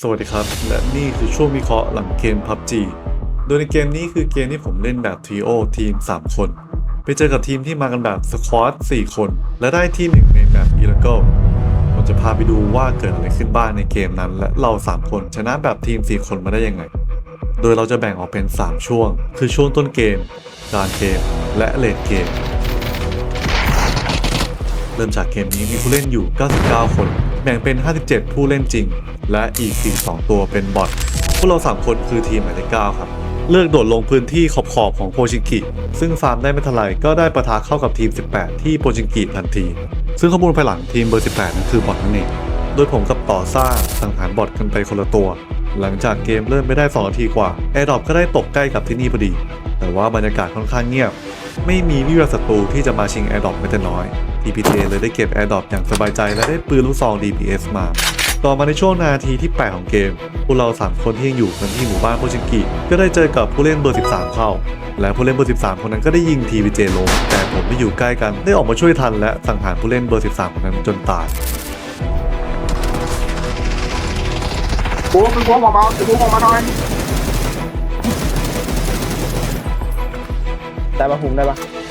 สวัสดีครับ และนี่คือช่วงวิเคราะห์หลังเกม PUBG โดยในเกมนี้คือเกมที่ผมเล่นแบบทริโอทีม 3 คน ไปเจอกับทีมที่มากันแบบสควอต4คน และได้ที่1ในแบบอีล g ก l ผมจะพาไปดูว่าเกิดอะไรขึ้นบ้างในเกมนั้น และเรา 3 คนชนะแบบทีม 4 คนมาได้ยังไง โดยเราจะแบ่งออกเป็น 3 ช่วง คือช่วงต้นเกมกลางเกม และเลดเกม เริ่มจากเกมนี้มีผู้เล่นอยู่ 99 คน แบ่งเป็น 57 ผู้เล่นจริง และอีก 42 ตัวเป็นบอทพวกเรา 3 คนคือทีมหมายเลข9ครับ เลือกโดดลงพื้นที่ขอบขอบๆของโพชิงกิ ซึ่งฟาร์มได้ไม่เท่าไหร่ก็ได้ประทะเข้ากับทีม 18 ที่โพชิงกิทันที ซึ่งข้อมูลภายหลังทีมเบอร์ 18 นั้นคือบอทนั่นเองโดยผมกับต่อซ่าสังหารบอทกันไปคนละตัว หลังจากเกมเริ่มไม่ได้2นาทีกว่าแอร์ดรอปก็ได้ตกใกล้กับที่นี่พอดี แต่ว่าบรรยากาศค่อนข้างเงียบ ไม่มีวิวศัตรูที่จะมาชิงแอร์ดรอปไม่แต่น้อย TPJ เลยได้เก็บแอร์ดรอปอย่างสบายใจและได้ปืนลูกซอง DPS มา ต่อมาในช่วงนาทีที่ 8 ของเกม พวกเรา 3 คนที่ยังอยู่กันที่หมู่บ้านโพชิงกิ ก็ได้เจอกับผู้เล่นเบอร์ 13 เข้า และผู้เล่นเบอร์ 13 คนนั้นก็ได้ยิง TPJ ลง แต่ผมที่อยู่ใกล้กันได้ออกมาช่วยทันและสังหารผู้เล่นเบอร์ 13 คนนั้นจนตายโอ้เป็นหัวหมอเบาเป็นหัวหมอมาหน่อยได้ปะภูมิได้ปะไม่ได้มา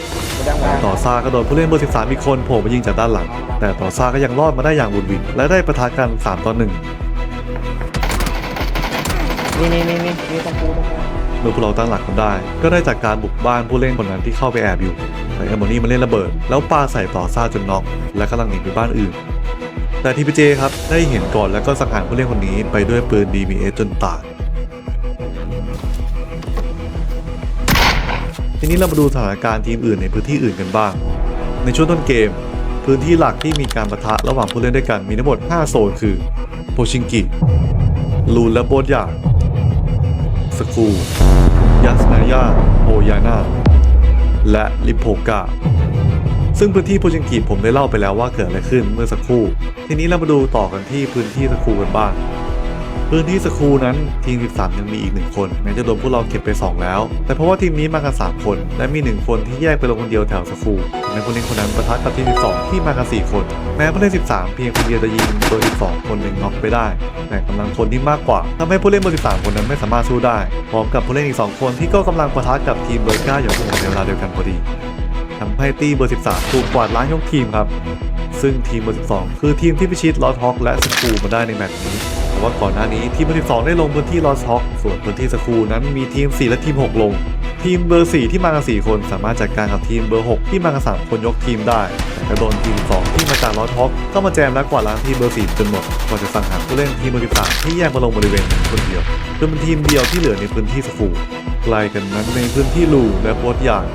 ต่อซ่าก็โดนผู้เล่นเบอร์ 13 อีกคนโผล่มายิงจากด้านหลัง แต่ต่อซ่าก็ยังรอดมาได้อย่างบุดหวิดและได้ประทะกัน 3 ต่อ 1นี่นี่นี่นี่นี่ต้องพูดต้องพูดเมื่อพวกเราตั้งหลักกันได้ ก็ได้จากการบุกบ้านผู้เล่นคนนั้นที่เข้าไปแอบอยู่ แต่เอมโมนี่มาเล่นระเบิด แล้วปาใส่ต่อซ่าจนน็อก และกำลังหนีไปบ้านอื่น แต่ทีพีเจครับได้เห็นก่อนแล้วก็สังหารผู้เล่นคนนี้ไปด้วยปืน DBS จนตาย ทีนี้เรามาดูสถานการณ์ทีมอื่นในพื้นที่อื่นกันบ้าง ในช่วงต้นเกม พื้นที่หลักที่มีการประทะระหว่างผู้เล่นด้วยกันมีทั้งหมด 5 โซนคือโพชิงกิลูนและโบดยาสกูยัสนายาโอยานาและลิโพกาซึ่งพื้นที่โพชิงกิผมได้เล่าไปแล้วว่าเกิดอะไรขึ้นเมื่อสักครู่ ทีนี้เรามาดูต่อกันที่พื้นที่สกูกันบ้าง พื้นที่สคูนั้นทีม 13 ยังมีอีกหนึ่งคนแม้จะโดนพวกเราเก็บไป 2 แล้ว แต่เพราะว่าทีมนี้มากัน 3 คน และมี 1 คนที่แยกไปลงคนเดียวแถวสคูในผู้เล่นคนนั้นประทะกับทีม 12 ที่มากัน 4 คน แม้ผู้เล่น 13 เพียงคนเดียวจะยิงเบอร์12 คนหนึ่งน็อกไปได้ แต่กำลังคนที่มากกว่าทำให้ผู้เล่นเบอร์13 คนนั้นไม่สามารถสู้ได้ พร้อมกับผู้เล่นอีก 2 คนที่ก็กำลังประทะกับทีมเบอร์9อย่างพวกผมในเวลาเดียวกันพอดีทำให้ตีเบอร์13 ถูกกวาดล้างยกทีมครับซึ่งทีมเบอร์12 คือทีมที่พิชิตลอทฮอกและสกูมาได้ในแมตช์นี้ ว่าก่อนหน้านี้ทีมเบอร์12ได้ลงพื้นที่ลอทฮอกส่วนพื้นที่สกูนั้นมีทีม 4 และทีม 6 ลง ทีมเบอร์ 4 ที่มากัน4คนสามารถจัดการกับทีมเบอร์ 6 ที่มากัน3คนยกทีมได้แต่ก็โดนทีม 2 ที่มาจากลอทฮอกเข้ามาแจมและกวาดล้างทีมเบอร์ 4 จนหมดก่อนจะสั่งหาผู้เล่นทีมเบอร์13ที่แยกมาลงบริเวณนั้นคนเดียวจนเป็นทีมเดียวที่เหลือในพื้นที่สกูไกลกันนั้นในพื้นที่ลูและโบสยาง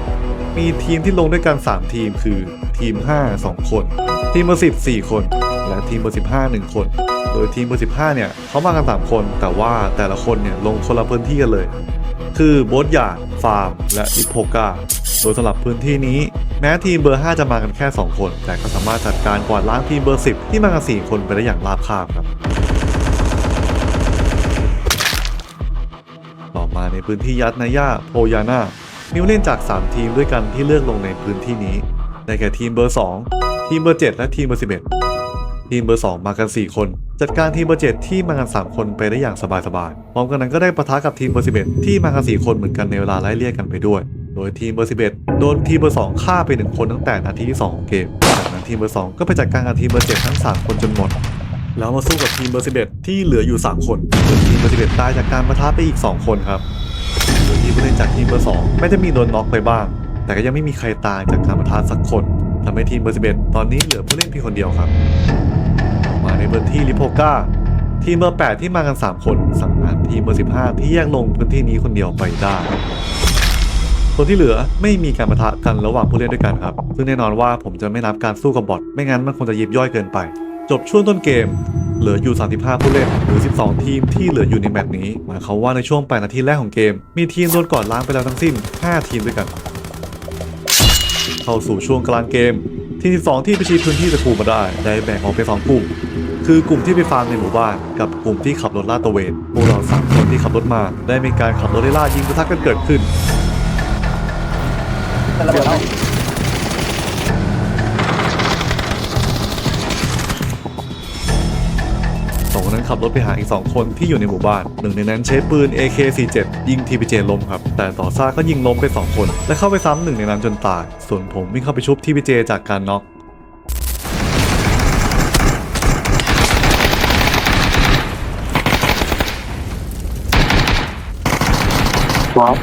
มีทีมที่ลงด้วยกัน 3 ทีมคือทีม 5 2 คน ทีมเบอร์10 4 คน และทีมเบอร์15 1 คน โดยทีมเบอร์15เนี่ยเขามากัน3คน แต่ว่าแต่ละคนเนี่ยลงคนละพื้นที่กันเลย คือโบสยาดฟาร์ม และอิโพกาโดยสำหรับพื้นที่นี้ แม้ทีมเบอร์ 5 จะมากันแค่ 2 คน แต่ก็สามารถจัดการกวาดล้างทีมเบอร์ 10 ที่มากัน 4 คนไปได้อย่างราบคาบครับ ต่อมาในพื้นที่ยัตนายาโพยาน่ามีผู้เล่นจาก 3 ทีมด้วยกันที่เลือกลงในพื้นที่นี้ ได้แก่ทีมเบอร์ 2 ทีมเบอร์ 7 และทีมเบอร์ 11 ทีมเบอร์ 2 มากัน 4 คน จัดการทีมเบอร์ 7 ที่มากัน 3 คนไปได้อย่างสบายๆ พร้อมกันนั้นก็ได้ปะทะกับทีมเบอร์ 11 ที่มากัน 4 คนเหมือนกันในเวลาไล่เลี่ยกันไปด้วย โดยทีมเบอร์ 11 โดนทีมเบอร์ 2 ฆ่าไป 1 คนตั้งแต่นาทีที่ 2 ของเกม จากนั้นทีมเบอร์ 2 ก็ไปจัดการกับทีมเบอร์ 7 ทั้ง 3 คนจนหมดแล้วมาสู้กับทีมเบอร์ 11 ที่เหลืออยู่ 3 คนส่วนทีมเบอร์ 11 ตายจากการปะทะไปอีก 2 คนครับโดยที่ผู้เล่นจากทีมเบอร์ 2 ไม่จะมีโดนน็อกไปบ้าง แต่ก็ยังไม่มีใครตายจากการปะทะสักคนทำให้ทีมเบอร์ 11 ตอนนี้เหลือผู้เล่นเพียงคนเดียวครับ มาในพื้นที่ลิโพกาทีมเบอร์8ที่มากัน 3 คนสังหารทีมเบอร์15 ที่แยกลงพื้นที่นี้คนเดียวไปได้ส่วนที่เหลือไม่มีการปะทะกันระหว่างผู้เล่นด้วยกันครับ ซึ่งแน่นอนว่าผมจะไม่นับการสู้กับบอทไม่งั้นมันคงจะยิบย่อยเกินไป จบช่วงต้นเกม เหลืออยู่ 35 ผู้เล่นหรือ 12 ทีมที่เหลืออยู่ในแมตช์นี้ หมายความว่าในช่วง 8 นาทีแรกของเกม มีทีมโดนก่อนล้างไปแล้วทั้งสิ้น 5 ทีมด้วยกัน เข้าสู่ช่วงกลางเกม ทีม12 ที่ไปชี้พื้นที่ตะกูมาได้ได้แบ่งออกเป็นสองกลุ่ม คือกลุ่มที่ไปฟาร์มในหมู่บ้านกับกลุ่มที่ขับรถลาดตระเวนพวกเราสามคนที่ขับรถมา ได้มีการขับรถไล่ล่ายิงประทักกันเกิดขึ้น แต่ระเบิดแล้ว สองคนนั้นขับรถไปหาอีก 2 คนที่อยู่ในหมู่บ้าน หนึ่งในนั้นใช้ปืน AK47 ยิง TPJ ล้มครับ แต่ต่อซ่าก็ยิงล้มไป 2 คน และเข้าไปซ้ำหนึ่งในนั้นจนตาย ส่วนผมวิ่งเข้าไปชุบ TPJ จากการน็อกว้าว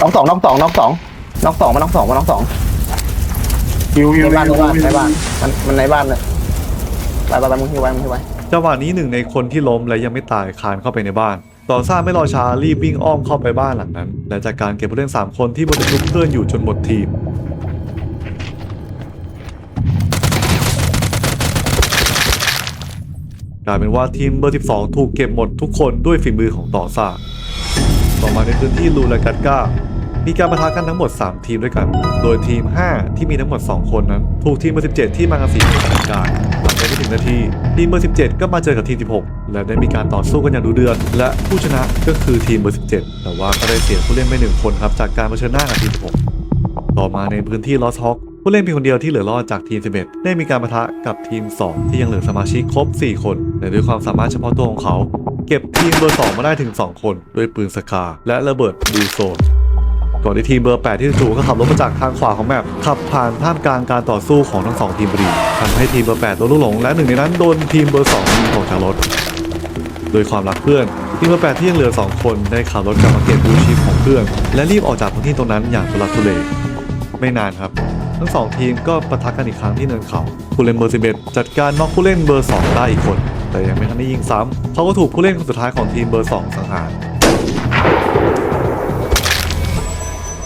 น้องสองน้องสองน้องสองน้องสองมาน้องสองมาน้องสองฮิวฮิในวบ้านในฮิวบ้านฮิวในบ้านมันมันในบ้านเลยไปไปไปมึงหิวไว้มึงหิวไว้ จังหวะนี้หนึ่งในคนที่ล้มและยังไม่ตายคานเข้าไปในบ้าน ต่อซ่าไม่รอช้ารีบวิ่งอ้อมเข้าไปบ้านหลังนั้น และจากการเก็บผู้เล่น 3 คนที่บนชุบเพื่อนอยู่จนหมดทีมกลายเป็นว่าทีมเบอร์ 12 ถูกเก็บหมดทุกคนด้วยฝีมือของต่อซ่า ต่อมาในพื้นที่ลูและกัตก้ามีการประทะกันทั้งหมด 3 ทีมด้วยกัน โดยทีม 5 ที่มีทั้งหมด 2 คนนั้น ถูกทีมเบอร์ 17 ที่มากันสีตัดการหลังจากไม่ ถึงนาที ทีมเบอร์ 17 ก็มาเจอกับทีม 16 และได้มีการต่อสู้กันอย่างดุเดือด และผู้ชนะก็คือทีมเบอร์ 17 แต่ว่าก็ได้เสียผู้เล่นไปหนึ่งคนครับจากการเผชิญหน้ากับทีม 16 ต่อมาในพื้นที่ลอสฮอกผู้เล่นเพียงคนเดียวที่เหลือรอดจากทีม 11 ได้มีการประทะกับทีม 2 ที่ยังเหลือสมาชิกครบ 4 คนแต่ด้วยความสามารถเฉพาะตัวของเขา เก็บทีมเบอร์ 2 มาได้ถึง 2 คน ด้วยปืนสกาและระเบิดบูโซน ก่อนที่ทีมเบอร์ 8 ที่ถูกก็ขับรถมาจากทางขวาของแมปขับผ่านท่ามกลางการต่อสู้ของทั้งสองทีมพอดีทำให้ทีมเบอร์ 8 โดนลูกหลง และหนึ่งในนั้นโดนทีมเบอร์2ยิงออกจากรถโดยความรักเพื่อนทีมเบอร์ 8 ที่ยังเหลือ 2 คนได้ขับรถกลับมาเก็บบูชีพของเพื่อน และรีบออกจากพื้นที่ตรงนั้นอย่างทุลักทุเลไม่นานครับ ทั้งสองทีมก็ปะทะกันอีกครั้งที่เนินเขาผู้เล่นเบอร์ 11 จัดการน็อกผู้เล่นเบอร์ 2 ได้อีกคน แต่ยังไม่ทันได้ยิงซ้ำเขาก็ถูกผู้เล่นคนสุดท้ายของทีมเบอร์ 2 สังหาร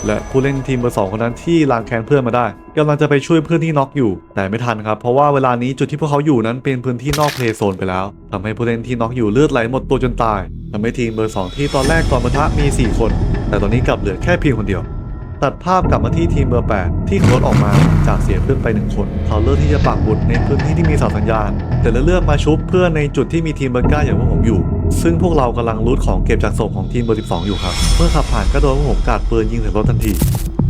และผู้เล่นทีมเบอร์สองคนนั้นที่ล้างแค้นเพื่อนมาได้กำลังจะไปช่วยเพื่อนที่น็อกอยู่ แต่ไม่ทันครับ เพราะว่าเวลานี้จุดที่พวกเขาอยู่นั้นเป็นพื้นที่นอกเพลย์โซนไปแล้วทำให้ผู้เล่นที่น็อกอยู่เลือดไหลหมดตัวจนตายทำให้ทีมเบอร์สองที่ตอนแรกก่อนปะทะมี 4 คน แต่ตอนนี้กลับเหลือแค่เพียงคนเดียว ตัดภาพกลับมาที่ทีมเบอร์ 8 ที่ขับรถออกมาจากเสียเพื่อนไปหนึ่งคนเขาเลือกที่จะปักบุตรในพื้นที่ที่มีเสาสัญญาณ แต่ละเลือกมาชุบเพื่อนในจุดที่มีทีมเบอร์เก้าอย่างพวกผมอยู่ ซึ่งพวกเรากำลังรูดของเก็บจากศพของทีมเบอร์ 12 อยู่ครับ เมื่อขับผ่านก็โดนพวกผมกราดปืนยิงใส่รถทันที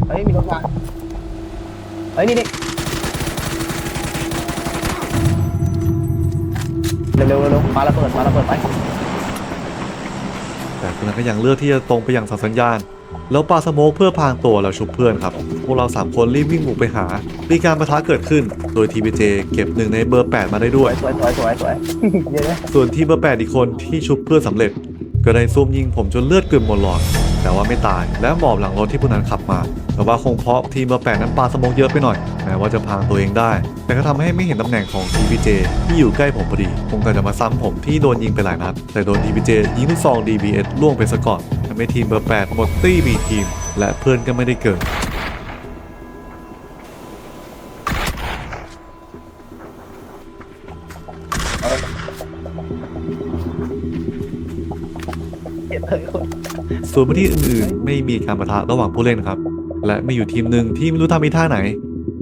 เฮ้ยมีรถมาเฮ้ยนี่นี่เร็วเร็วเร็วเร็วมาระเบิดมาระเบิดไปแต่คนนั้นก็ยังเลือกที่จะตรงไปยังเสาสัญญาณ แล้วปาสโมกเพื่อพรางตัวแล้วชุบเพื่อนครับ พวกเรา 3 คนรีบวิ่งบุกไปหา มีการประทะเกิดขึ้น โดยทีพีเจเก็บหนึ่งในเบอร์ 8 มาได้ด้วย สวยสวยสวยสวยเยอะเลยส่วนทีมเบอร์ 8 อีกคนที่ชุบเพื่อนสำเร็จ ก็ได้ซุ่มยิงผมจนเลือดเกือบหมดหลอด แต่ว่าไม่ตายและหมอบหลังรถที่ผู้นั้นขับมา แต่ว่าคงเพราะทีมเบอร์แปดนั้นปาสมองเยอะไปหน่อยแม้ว่าจะพางตัวเองได้ แต่ก็ทำให้ไม่เห็นตำแหน่งของทีวีเจที่อยู่ใกล้ผมพอดี คงกะจะมาซ้ำผมที่โดนยิงไปหลายนัด แต่โดนทีวีเจยิงลูกซอง DBS ล่วงไปซะก่อนทำให้ทีมเบอร์แปดหมดตี้บีทีม และเพื่อนก็ไม่ได้เกิด ส่วนพื้นที่อื่นๆ ไม่มีการประทะระหว่างผู้เล่นครับ และมีอยู่ทีมหนึ่งที่ไม่รู้ทำมีท่าไหน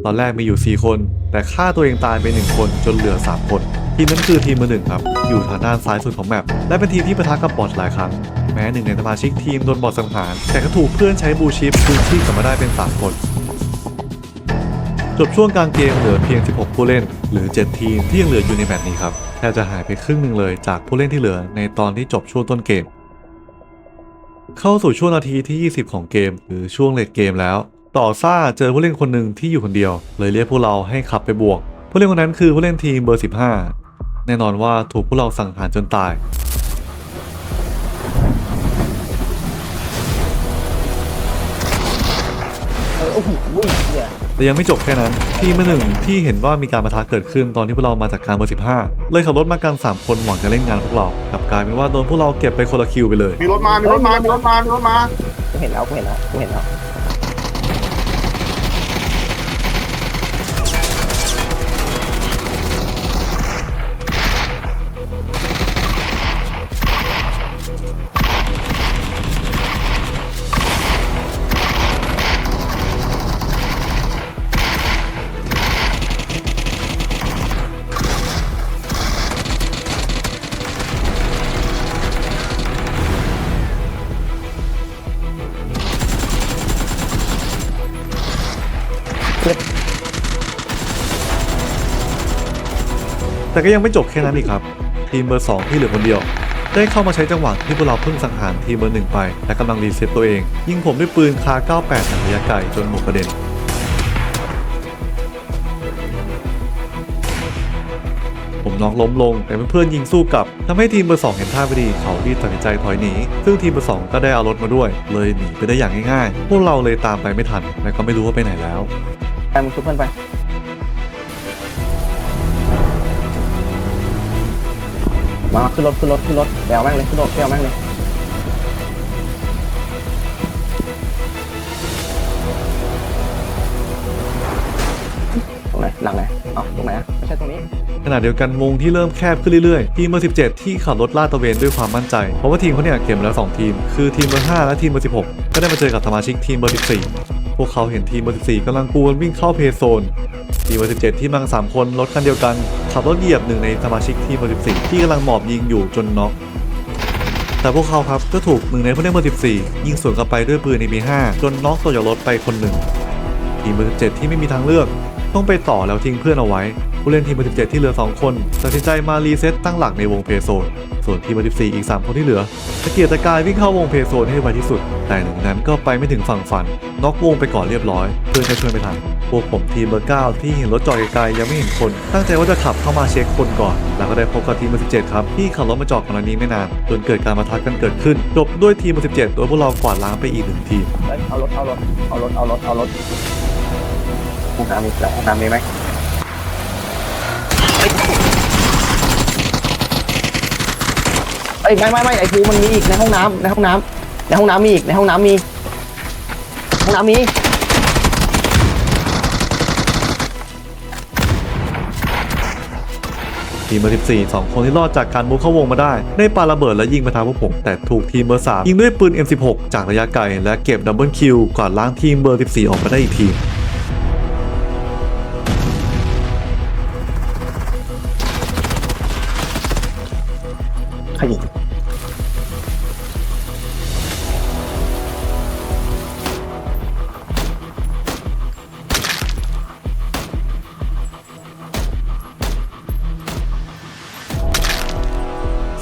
ตอนแรกมีอยู่ 4 คน แต่ฆ่าตัวเองตายไป 1 คนจนเหลือ 3 คน ทีมนั้นคือทีมมือหนึ่งครับ อยู่ทางด้านซ้ายสุดของแมปและเป็นทีมที่ประทะกับบอทหลายครั้ง แม้หนึ่งในสมาชิกทีมโดนบอทสังหาร แต่ก็ถูกเพื่อนใช้บูชิปคืนชีพกลับมาได้เป็น 3 คนจบช่วงกลางเกมเหลือเพียง 16 ผู้เล่น หรือ 7 ทีมที่ยังเหลืออยู่ในแมปนี้ครับแทบจะหายไปครึ่งหนึ่งเลยจากผู้เล่นที่เหลือในตอนที่จบช่วงต้นเกม เข้าสู่ช่วงนาทีที่ 20 ของเกม หรือช่วงเลดเกมแล้ว ต่อซ่าเจอผู้เล่นคนหนึ่งที่อยู่คนเดียว เลยเรียกพวกเราให้ขับไปบวก ผู้เล่นคนนั้นคือผู้เล่นทีมเบอร์ 15 แน่นอนว่าถูกพวกเราสังหารจนตายโอ้โหเนี่ย แต่ยังไม่จบแค่นั้นทีมมือหนึ่งที่เห็นว่ามีการประทะเกิดขึ้นตอนที่พวกเรามาจากการเบอร์15เลยขับรถมากัน 3 คนหวังจะเล่นงานพวกเรากลับกลายเป็นว่าโดนพวกเราเก็บไปคนละคิวไปเลย มีรถมา มีรถมา มีรถมา มีรถมา กูเห็นแล้วกูเห็นแล้วกูเห็นแล้ว แต่ก็ยังไม่จบแค่นั้นอีกครับ ทีมเบอร์ 2 ที่เหลือคนเดียว ได้เข้ามาใช้จังหวะที่พวกเราเพิ่งสังหารทีมเบอร์หนึ่งไป และกำลังรีเซ็ตตัวเอง ยิงผมด้วยปืนคา 98จากระยะไกลจนหมดประเด็นผมน็อกล้มลงแต่เพื่อนๆยิงสู้กลับทำให้ทีมเบอร์สองเห็นท่าไม่ดีเขารีบตัดสินใจถอยหนี ซึ่งทีมเบอร์สองก็ได้เอารถมาด้วย เลยหนีไปได้อย่างง่ายๆ พวกเราเลยตามไปไม่ทันและก็ไม่รู้ว่าไปไหนแล้ว ไปมึงชุบเพื่อนไป มาขึ้นรถขึ้นรถขึ้นรถแปลวแม่งเลยขึ้นรถแปลวแม่งเลยตรงไหนหลังไหนเอ้าตรงไหนอะไม่ใช่ตรงนี้ ขณะเดียวกันวงที่เริ่มแคบขึ้นเรื่อยๆ ทีมเบอร์17 ที่ขับรถลาดตระเวนด้วยความมั่นใจ เพราะว่าทีมเขาเนี่ยเก็บมาแล้ว 2 ทีม คือทีมเบอร์5และทีมเบอร์16 ก็ได้มาเจอกับสมาชิกทีมเบอร์14พ วกเขาเห็นทีมเบอร์14กำลังกวนวิ่งเข้าเพย์โซน ทีมเบอร์17 ที่มังสามคนรถคันเดียวกัน ขับรถเหยียบหนึ่งในสมาชิกทีมเบอร์14 ที่กำลังหมอบยิงอยู่จนน็อกแต่พวกเขาครับก็ถูกหนึ่งในผู้เล่นเบอร์14 ยิงสวนกลับไปด้วยปืน MP5 จนน็อกตัวจากรถไปคนหนึ่ง ทีมเบอร์17 ที่ไม่มีทางเลือก ต้องไปต่อแล้วทิ้งเพื่อนเอาไว้ ผู้เล่นทีมเบอร์17 ที่เหลือ 2 คนตัดสินใจมารีเซ็ตตั้งหลักในวงเพย์โซน ส่วนทีมเบอร์14อีก 3 คนที่เหลือตะเกียกตะกายวิ่งเข้าวงเพย์โซนให้ไวที่สุด แต่หนึ่งนั้นก็ไปไม่ถึงฝั่งฝันน็อกวงไปก่อนเรียบร้อย เพื่อนก็ช่วยไม่ทันพวกผมทีมเบอร์9ที่เห็นรถจอดไกลๆยังไม่เห็นคน ตั้งใจว่าจะขับเข้ามาเช็คคนก่อน แล้วก็ได้พบกับทีมเบอร์17ครับที่ขับรถมาจอดก่อนนี้ไม่นานจนเกิดการมาทักกันเกิดขึ้น จบด้วยทีมเบอร์17โดยพวกเรากวาดล้างไปอีกหนึ่งทีมเอ้ยเอารถเอารถเอารถเอารถเอารถห้องน้ำมีแล้วห้องน้ำมีไหม อ้ยไม่ไม่ไม่ไอ้ภูมันมีอีกในห้องน้ำในห้องน้ำในห้องน้ำมีอีกในห้องน้ำมีห้องน้ำมีทีมเบอร์14 2 คนที่รอดจากการมุดเข้าวงมาได้ ได้ปาระเบิดและยิงมาทางพวกผม แต่ถูกทีมเบอร์3ยิงด้วยปืน M16 จากระยะไกล และเก็บดับเบิลคิวกวาดล้างทีมเบอร์ 14 ออกมาได้อีกทีมใครยิง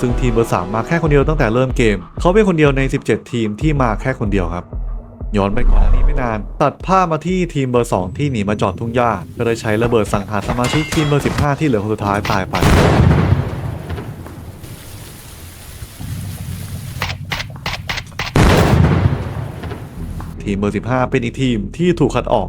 ซึ่งทีมเบอร์3มาแค่คนเดียวตั้งแต่เริ่มเกม เขาเป็นคนเดียวใน 17 ทีมที่มาแค่คนเดียวครับย้อนไปก่อนอันนี้ไม่นาน ตัดภาพมาที่ทีมเบอร์ 2 ที่หนีมาจอดทุ่งหญ้าก็ได้ใช้ระเบิดสังหารสมาชิกทีมเบอร์ 15 ที่เหลือคนสุดท้ายตายไป ทีมเบอร์ 15 เป็นอีกทีมที่ถูกคัดออก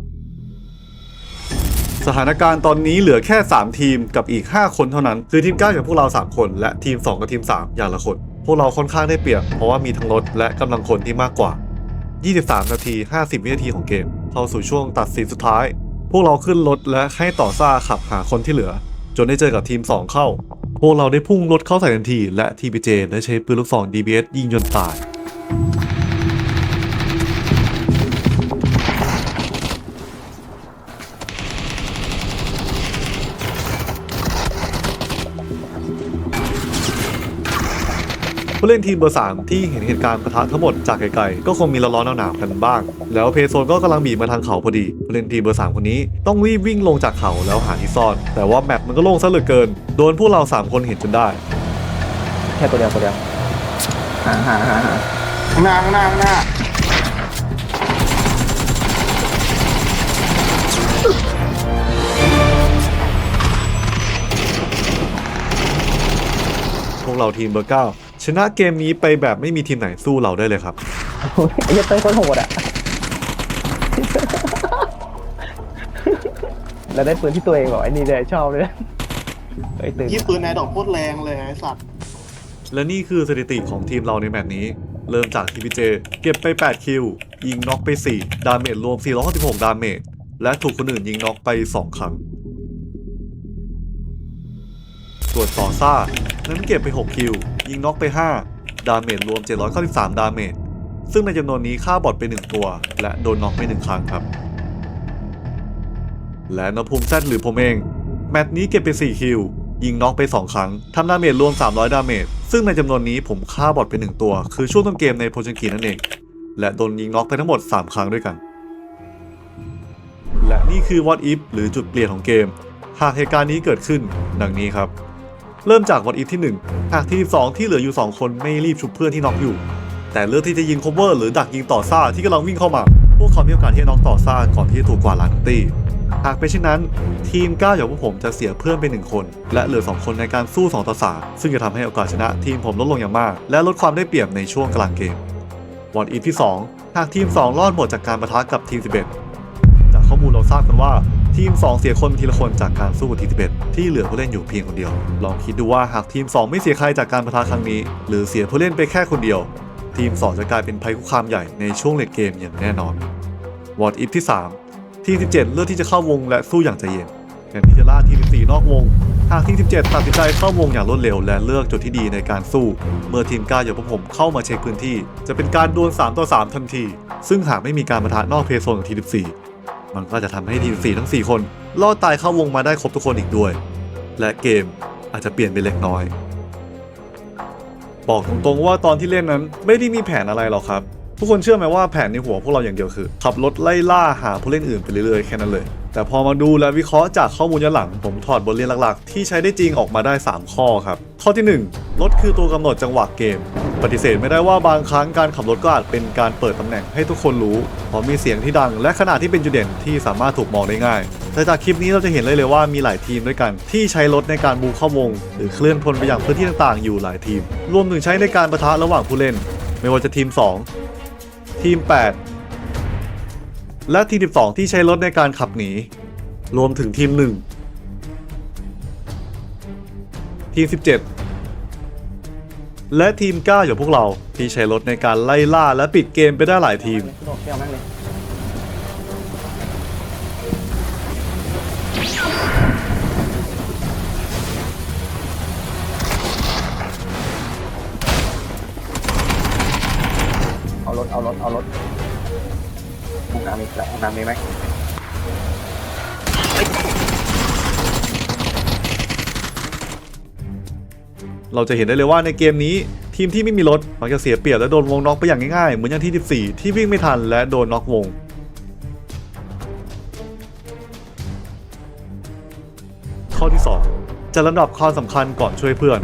สถานการณ์ตอนนี้เหลือแค่ 3 ทีมกับอีก 5 คนเท่านั้น คือทีม9กับพวกเรา 3 คน และทีม 2 กับทีม 3 อย่างละคน พวกเราค่อนข้างได้เปรียบ เพราะว่ามีทั้งรถและกำลังคนที่มากกว่า 23 นาที 50 วินาทีของเกม เข้าสู่ช่วงตัดสินสุดท้าย พวกเราขึ้นรถและให้ต่อซ่าขับหาคนที่เหลือ จนได้เจอกับทีม 2 เข้า พวกเราได้พุ่งรถเข้าใส่ทันที และทีพีเจได้ใช้ปืนลูกซอง DBS ยิงจนตาย ผู้เล่นทีมเบอร์3ที่เห็นเหตุการณ์ปะทะทั้งหมดจากไกลๆก็คงมีร้อนๆหนาวๆกันบ้าง แล้วเพโซนก็กำลังบีบมาทางเขาพอดีผู้เล่นทีมเบอร์3คนนี้ต้องรีบวิ่งลงจากเขาแล้วหาที่ซ่อน แต่ว่าแมปมันก็โล่งซะเหลือเกินโดนพวกเรา3คนเห็นจนได้แค่ตัวเดียวตัวเดียวหาหาหาหาข้างหน้าข้างหน้าข้างหน้าพวกเราทีมเบอร์9 ชนะเกมนี้ไปแบบไม่มีทีมไหนสู้เราได้เลยครับ โอ้ยไอ้เหี้ยเต้ยโคตรโหดอะ แล้วได้ปืนที่ตัวเองบอกไอ้นี่เลยชอบเลยไอ้ยตื่นยี่ปืนในดอกโคตรแรงเลยไอ้สัตว์และนี่คือสถิติของทีมเราในแมตช์นี้ เริ่มจากทีพีเจเก็บไป 8 คิว ยิงน็อกไป 4 ดาเมจรวม 466 ดาเมจ และถูกคนอื่นยิงน็อกไป 2 ครั้ง ส่วนต่อซ่า นั้นเก็บไป 6 คิว ยิงน็อกไป 5 ดาเมจรวม 793 ดาเมจ ซึ่งในจำนวนนี้ฆ่าบอทไป 1 ตัว และโดนน็อกไป 1 ครั้งครับ และนภูมิแซดหรือผมเอง แมตช์นี้เก็บไป 4 คิว ยิงน็อกไป 2 ครั้งทำดาเมจรวม 300 ดาเมจ ซึ่งในจำนวนนี้ผมฆ่าบอทไป 1 ตัว คือช่วงต้นเกมในโพชังกีนั่นเอง และโดนยิงน็อกไปทั้งหมด 3 ครั้งด้วยกัน และนี่คือ what if หรือจุดเปลี่ยนของเกม หากเหตุการณ์นี้เกิดขึ้น ดังนี้ครับ เริ่มจากวันอีฟที่1หากทีม2ที่เหลืออยู่ 2 คนไม่รีบชุบเพื่อนที่น็อกอยู่ แต่เลือกที่จะยิง cover หรือดักยิงต่อซ่าที่กำลังวิ่งเข้ามา พวกเขามีโอกาสที่จะน็อกต่อซ่าก่อนที่จะถูกกวาดล้างทั้งตีหากเป็นเช่นนั้น ทีมก้าวอย่างพวกผมจะเสียเพื่อนไปหนึ่งคน และเหลือ 2 คนในการสู้2ต่อ3ซึ่งจะทำให้โอกาสชนะทีมผมลดลงอย่างมาก และลดความได้เปรียบในช่วงกลางเกมวันอีฟที่ 2 หากทีม 2 รอดหมดจากการประทะกับทีม 11 จากข้อมูลเราทราบกันว่า ทีม 2 เสียคนทีละคนจากการสู้กับทีม11ที่เหลือผู้เล่นอยู่เพียงคนเดียว ลองคิดดูว่าหากทีม 2 ไม่เสียใครจากการประทะครั้งนี้ หรือเสียผู้เล่นไปแค่คนเดียว ทีม 2 จะกลายเป็นภัยคุกคามใหญ่ในช่วงเลดเกมอย่างแน่นอนวอตอีฟที่ 3 ทีม 17 เลือกที่จะเข้าวงและสู้อย่างใจเย็นแทนที่จะล่าทีม 14 นอกวง หากทีม 17 ตัดสินใจเข้าวงอย่างรวดเร็ว และเลือกจุดที่ดีในการสู้ เมื่อทีมก้าวอย่างพวกผมเข้ามาเช็คพื้นที่ จะเป็นการดวล 3 ต่อ 3 ทันที ซึ่งหากไม่มีการประทะนอกเพย์โซนของทีม 14 มันก็จะทำให้ทีม4ทั้ง 4 คนรอดตายเข้าวงมาได้ครบทุกคนอีกด้วย และเกมอาจจะเปลี่ยนไปเล็กน้อย บอกตรงๆว่าตอนที่เล่นนั้นไม่ได้มีแผนอะไรหรอกครับ ทุกคนเชื่อไหมว่าแผนในหัวพวกเราอย่างเดียวคือ ขับรถไล่ล่าหาผู้เล่นอื่นไปเรื่อยๆแค่นั้นเลย แต่พอมาดูและวิเคราะห์จากข้อมูลย้อนหลัง ผมถอดบทเรียนหลักๆ ที่ใช้ได้จริงออกมาได้ 3 ข้อครับ ข้อที่ 1 รถคือตัวกำหนดจังหวะเกม ปฏิเสธไม่ได้ว่าบางครั้งการขับรถก็อาจเป็นการเปิดตำแหน่งให้ทุกคนรู้เพราะมีเสียงที่ดัง และขนาดที่เป็นจุดเด่นที่สามารถถูกมองได้ง่ายแต่จากคลิปนี้เราจะเห็นเลยเลยว่ามีหลายทีมด้วยกัน ที่ใช้รถในการบูเข้าวง หรือเคลื่อนพลไปยังพื้นที่ต่างๆ อยู่หลายทีม รวมถึงใช้ในการประทะระหว่างผู้เล่น ไม่ว่าจะทีม 2 ทีม 8 และทีม 12 ที่ใช้รถในการขับหนี รวมถึงทีม 1 ทีม 17 และทีม 9 อย่างพวกเราที่ใช้รถในการไล่ล่าและปิดเกมไปได้หลายทีมแก้วแม่งเลย เราจะเห็นได้เลยว่าในเกมนี้ทีมที่ไม่มีรถมักจะเสียเปรียบและโดนวงน็อกไปอย่างง่ายๆ เหมือนอย่างที่ 14 ที่วิ่งไม่ทันและโดนน็อกวงข้อที่ 2 จัดลำดับความสำคัญก่อนช่วยเพื่อน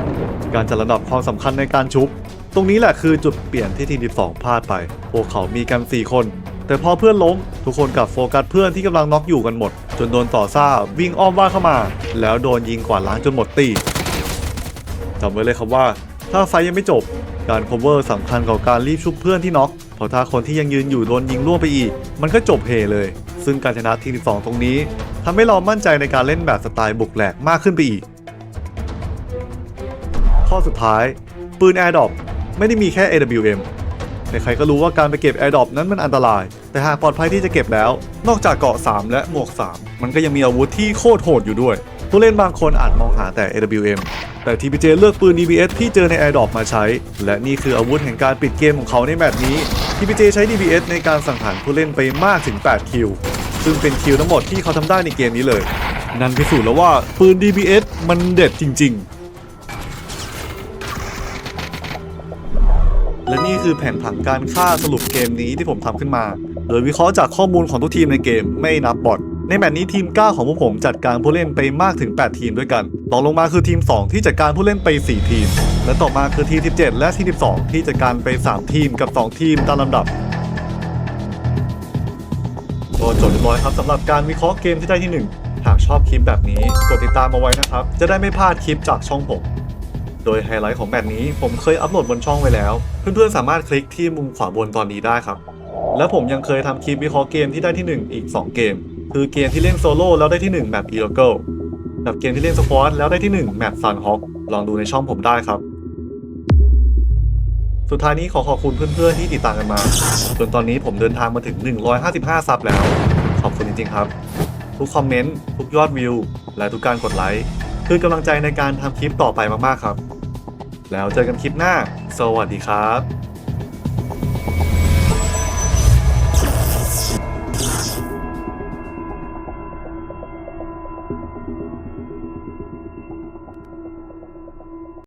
การจัดลำดับความสำคัญในการชุบ ตรงนี้แหละคือจุดเปลี่ยนที่ทีม 12 พลาดไป พวกเขามีกัน 4 คน แต่พอเพื่อนล้ม ทุกคนกลับโฟกัสเพื่อนที่กำลังน็อกอยู่กันหมด จนโดนต่อซ่าวิ่งอ้อมบ้านเข้ามา แล้วโดนยิงกวาดล้างจนหมดตี จำไว้เลยครับว่า ถ้าไฟยังไม่จบ การ cover สำคัญกว่าการรีบชุบเพื่อนที่น็อกเพราะถ้าคนที่ยังยืนอยู่โดนยิงล่วงไปอีก มันก็จบเฮเลย ซึ่งการชนะทีม12ตรงนี้ทำให้เรามั่นใจในการเล่นแบบสไตล์บุกแหลกมากขึ้นไปอีก ข้อสุดท้าย ปืน AirDrop ไม่ได้มีแค่ AWM ใครก็รู้ว่าการไปเก็บ AirDrop นั้นมันอันตราย แต่หากปลอดภัยที่จะเก็บแล้ว นอกจากเกาะ 3 และหมวก 3 มันก็ยังมีอาวุธที่โคตรโหดอยู่ด้วย ผู้เล่นบางคนอาจมองหาแต่ AWM แต่ TPJ เลือกปืน DBS ที่เจอใน AirDrop มาใช้ และนี่คืออาวุธแห่งการปิดเกมของเขาในแมตช์นี้ TPJ ใช้ DBS ในการสังหารผู้เล่นไปมากถึง 8 คิว ซึ่งเป็นคิวทั้งหมดที่เขาทำได้ในเกมนี้เลย นั่นพิสูจน์แล้วว่าปืน DBS มันเด็ดจริง ๆและนี่คือแผนผังการฆ่าสรุปเกมนี้ที่ผมทำขึ้นมา โดยวิเคราะห์จากข้อมูลของทุกทีมในเกมไม่นับบอท ในแมตช์นี้ทีม 9 ของพวกผมจัดการผู้เล่นไปมากถึง 8 ทีมด้วยกันรองลงมาคือทีม 2 ที่จัดการผู้เล่นไป 4 ทีม และต่อมาคือทีม 17 และทีม 12 ที่จัดการไป 3 ทีมกับ 2 ทีมตามลำดับก็จบเรียบร้อยครับสำหรับการวิเคราะห์เกมที่ได้ที่ 1 หากชอบคลิปแบบนี้กดติดตามเอาไว้นะครับ จะได้ไม่พลาดคลิปจากช่องผมโดยไฮไลท์ของแบบนี้ผมเคยอัปโหลดบนช่องไว้แล้ว เพื่อนๆสามารถคลิกที่มุมขวาบนตอนนี้ได้ครับ และผมยังเคยทำคลิปวิเคราะห์เกมที่ได้ที่ 1 อีก 2 เกม คือเกมที่เล่นโซโล่แล้วได้ที่ 1แบบ e l o g o กับเกมที่เล่นสควอตแล้วได้ที่ 1แบบ Sun Hawk ลองดูในช่องผมได้ครับ สุดท้ายนี้ขอขอบคุณเพื่อนๆที่ติดตามกันมา จนตอนนี้ผมเดินทางมาถึง 155 ซับแล้ว ขอบคุณจริงๆครับ ทุกคอมเมนต์ ทุกยอดวิว และทุกการกดไลค์ คือกำลังใจในการทำคลิปต่อไปมากๆครับ แล้วเจอกันคลิปหน้า สวัสดีครับ